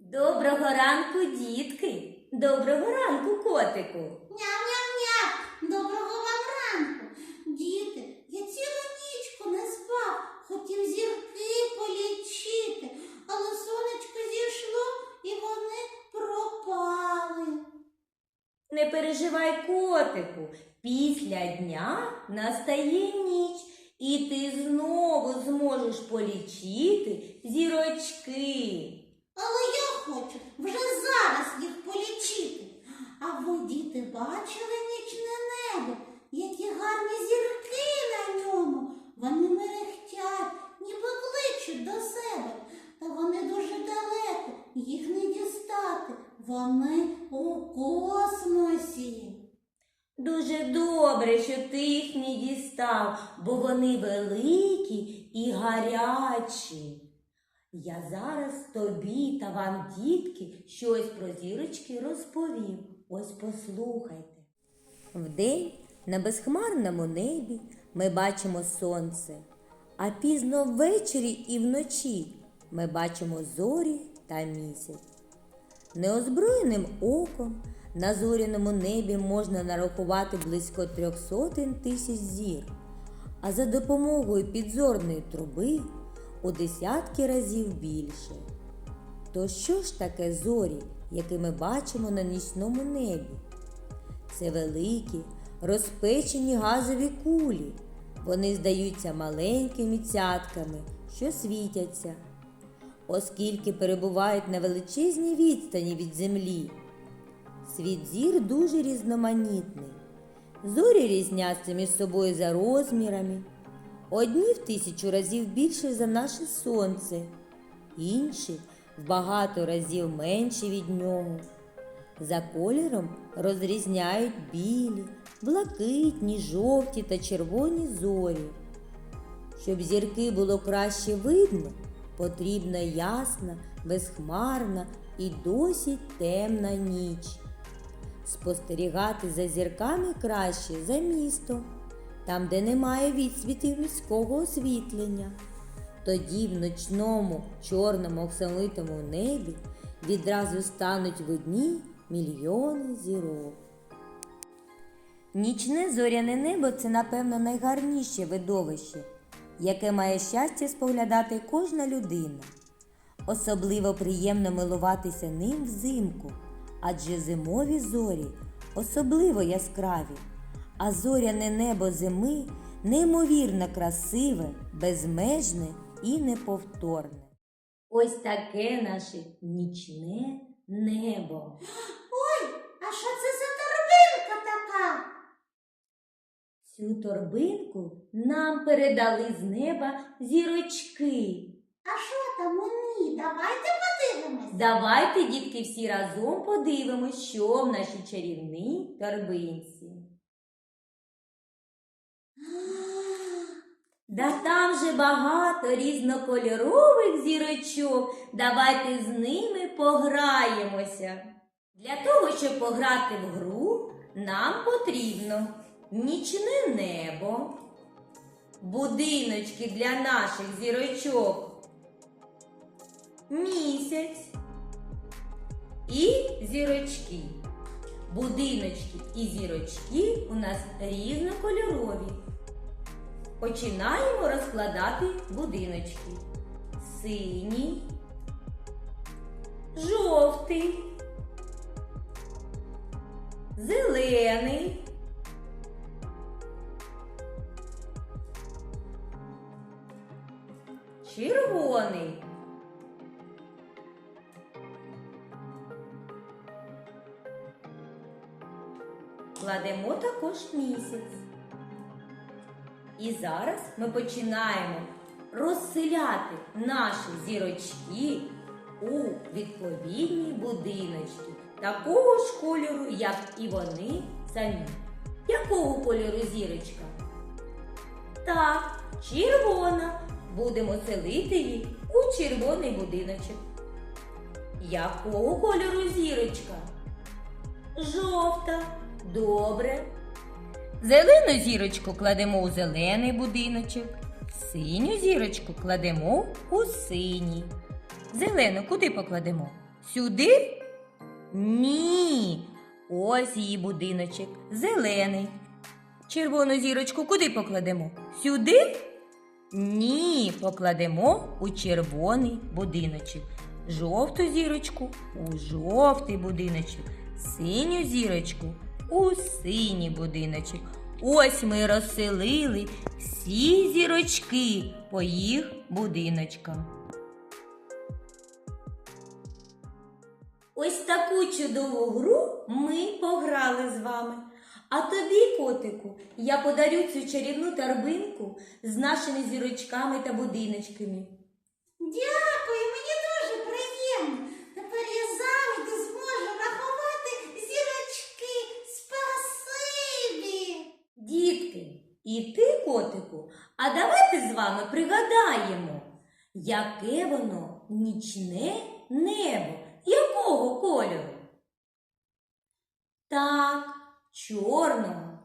Доброго ранку, дітки! Доброго ранку, котику! Ням-ням-ням! Доброго вам ранку! Діти, я цілу нічку не спав, хотів зірки полічити, але сонечко зійшло і вони пропали. Не переживай, котику. Після дня настає ніч, і ти знову зможеш полічити зірочки. Що ти їх не дістав, бо вони великі і гарячі. Я зараз тобі та вам, дітки, щось про зірочки розповім. Ось послухайте. Вдень на безхмарному небі ми бачимо сонце, а пізно ввечері і вночі ми бачимо зорі та місяць. Неозброєним оком на зоряному небі можна нарахувати близько трьох сотень тисяч зір, а за допомогою підзорної труби у десятки разів більше. То що ж таке зорі, які ми бачимо на нічному небі? Це великі, розпечені газові кулі. Вони здаються маленькими цятками, що світяться оскільки перебувають на величезній відстані від землі. Світ зір дуже різноманітний. Зорі різняться між собою за розмірами. Одні в тисячу разів більше за наше сонце, інші в багато разів менші від нього. За кольором розрізняють білі, блакитні, жовті та червоні зорі. Щоб зірки було краще видно, потрібна ясна, безхмарна і досить темна ніч. Спостерігати за зірками краще за містом, там, де немає відсвітів міського освітлення. Тоді в ночному чорному оксамитому небі відразу стануть видні мільйони зірок. Нічне зоряне небо це, напевно, найгарніше видовище, яке має щастя споглядати кожна людина. Особливо приємно милуватися ним взимку, адже зимові зорі особливо яскраві, а зоряне небо зими неймовірно красиве, безмежне і неповторне. Ось таке наше нічне небо. Ой, а що це за торбинка така? Цю торбинку нам передали з неба зірочки. А що там ній? Давайте подивимось. Давайте, дітки, всі разом подивимось, що в нашій чарівній торбинці. Да там же багато різнокольорових зірочок. Давайте з ними пограємося. Для того, щоб пограти в гру, нам потрібно нічне небо, будиночки для наших зірочок, місяць і зірочки. Будиночки і зірочки у нас різнокольорові. Починаємо розкладати будиночки. Синій, жовтий, зелений, червоний. Кладемо також місяць. І зараз ми починаємо розселяти наші зірочки у відповідні будиночки такого ж кольору, як і вони самі. Якого кольору зірочка? Так, червона. Будемо селити її у червоний будиночок. Якого кольору зірочка? Жовта. Добре. Зелену зірочку кладемо у зелений будиночок. Синю зірочку кладемо у синій. Зелену куди покладемо? Сюди? Ні. Ось її будиночок. Зелений. Червону зірочку куди покладемо? Сюди? Ні, покладемо у червоний будиночок. Жовту зірочку у жовтий будиночок. Синю зірочку у синій будиночок. Ось ми розселили всі зірочки по їх будиночкам. Ось таку чудову гру ми пограли з вами. А тобі, котику, я подарю цю чарівну торбинку з нашими зірочками та будиночками. Дякую, мені дуже приємно. Тепер я завжди зможу рахувати зірочки. Спасибі. Дітки, і ти, котику, а давайте з вами пригадаємо, яке воно нічне небо, якого кольору? Так, чорного.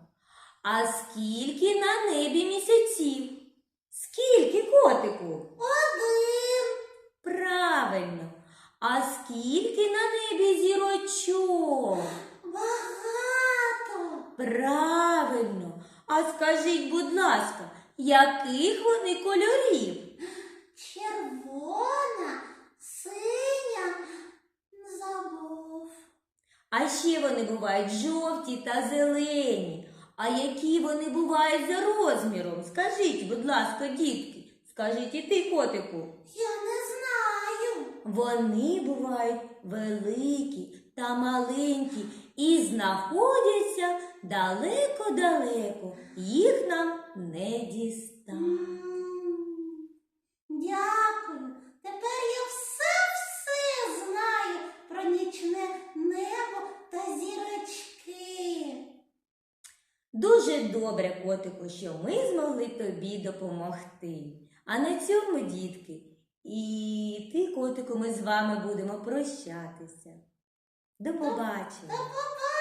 А скільки на небі місяців? Скільки котику? Один. Правильно. А скільки на небі зірочок? Багато. Правильно. А скажіть, будь ласка, яких вони кольорів? Червона, синя. Забув. А ще вони бувають жовті та зелені. А які вони бувають за розміром? Скажіть, будь ласка, дітки, скажіть і ти, котику. Я не знаю. Вони бувають великі та маленькі і знаходяться далеко-далеко. Їх нам не дістати. Дякую. Тепер я все-все знаю про нічне небо та зірочки. Дуже добре, котику, що ми змогли тобі допомогти. А на цьому, дітки, і ти, котику, ми з вами будемо прощатися. До побачення. До побачення.